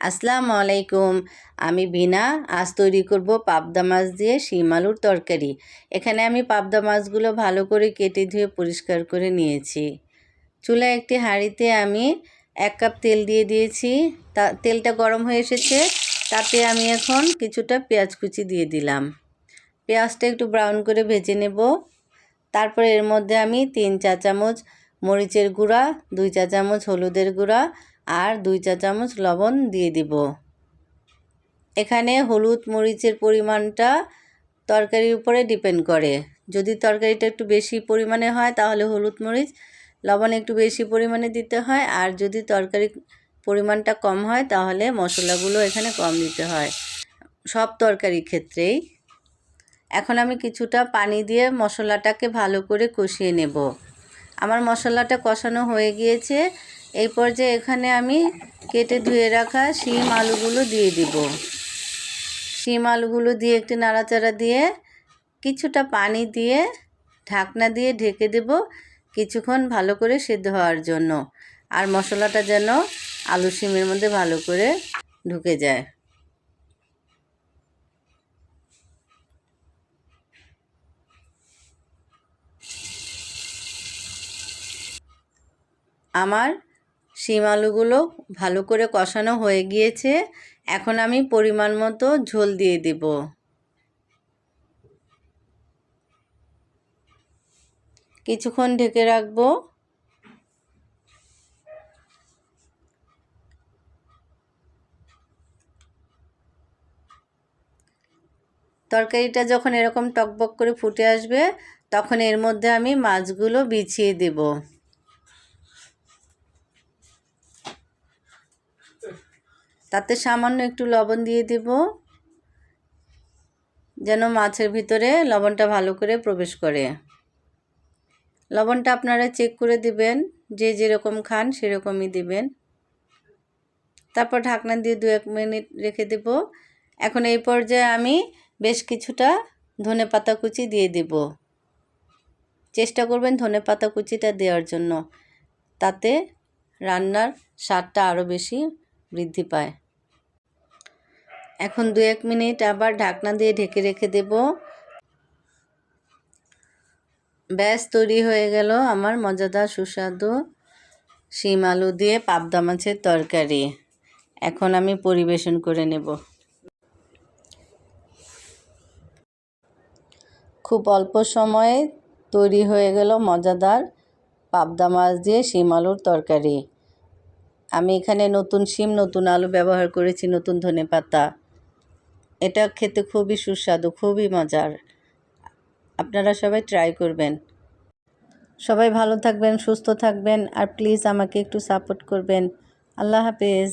আসসালামু আলাইকুম। আমি বিনা। আজ তৈরি করব পাবদা মাছ দিয়ে শিম আলুর তরকারি। এখানে আমি পাবদা মাছগুলো ভালো করে কেটে ধুয়ে পরিষ্কার করে নিয়েছি। চুলায় একটি হাঁড়িতে আমি এক কাপ তেল দিয়ে দিয়েছি। তা, তেলটা গরম হয়ে এসেছে। তাতে আমি এখন কিছুটা পেঁয়াজ কুচি দিয়ে দিলাম। পেঁয়াজটা একটু ব্রাউন করে ভেজে নেব। তারপরে এর মধ্যে আমি তিন চা চামচ মরিচের গুঁড়া, দুই চা চামচ হলুদের গুঁড়া আর দুই চা চামচ লবণ দিয়ে দিব। এখানে হলুদ মরিচের পরিমাণটা তরকারির উপরে ডিপেন্ড করে। যদি তরকারিটা একটু বেশি পরিমাণে হয়, তাহলে হলুদ মরিচ, লবণ একটু বেশি পরিমাণে দিতে হয়। আর যদি তরকারি পরিমাণটা কম হয়, তাহলে মশলাগুলো এখানে কম দিতে হয়। সব তরকারির ক্ষেত্রেই। এখন আমি কিছুটা পানি দিয়ে মশলাটাকে ভালো করে কষিয়ে নেব। আমার মশলাটা কষানো হয়ে গিয়েছে। এই পর্যায়ে এখানে আমি কেটে ধুয়ে রাখা শিম আলুগুলো দিয়ে দিব। শিম আলুগুলো দিয়ে একটু নাড়াচাড়া দিয়ে কিছুটা পানি দিয়ে ঢাকনা দিয়ে ঢেকে দেব কিছুক্ষণ ভালো করে সেদ্ধ হওয়ার জন্য। আর মশলাটা যেন আলু শিমের মধ্যে ভালো করে ঢুকে যায়। আমার শিম আলুগুলো ভালো করে কষানো হয়ে গিয়েছে। এখন আমি পরিমাণ মতো ঝোল দিয়ে দেব। কিছুক্ষণ ঢেকে রাখব। তরকারিটা যখন এরকম টকবক করে ফুটে আসবে, তখন এর মধ্যে আমি মাছগুলো বিছিয়ে দেবো। তাতে সামান্য একটু লবণ দিয়ে দেব, যেন মাছের ভিতরে লবণটা ভালো করে প্রবেশ করে। লবণটা আপনারা চেক করে দিবেন, যে যেরকম খান সেরকমই দিবেন। তারপর ঢাকনা দিয়ে দু এক মিনিট রেখে দেব। এখন এই পর্যায়ে আমি বেশ কিছুটা ধনে পাতা কুচি দিয়ে দেব। চেষ্টা করবেন ধনে পাতা কুচিটা দেওয়ার জন্য, তাতে রান্নার স্বাদটা আরও বেশি বৃদ্ধি পায়। এখন দু এক মিনিট আবার ঢাকনা দিয়ে ঢেকে রেখে দেব। ব্যাস, তৈরি হয়ে গেল আমার মজাদার সুস্বাদু শিম আলু দিয়ে পাবদা মাছের তরকারি। এখন আমি পরিবেশন করে নেব। খুব অল্প সময়ে তৈরি হয়ে গেল মজাদার পাবদা মাছ দিয়ে শিম আলুর তরকারি। আমি এখানে নতুন শিম, নতুন আলু ব্যবহার করেছি, নতুন ধনে পাতা এটা খেতে খুবই সুস্বাদু, খুবই মজার। আপনারা সবাই ট্রাই করবেন। সবাই ভালো থাকবেন, সুস্থ থাকবেন, আর প্লিজ আমাকে একটু সাপোর্ট করবেন। আল্লাহ হাফেজ।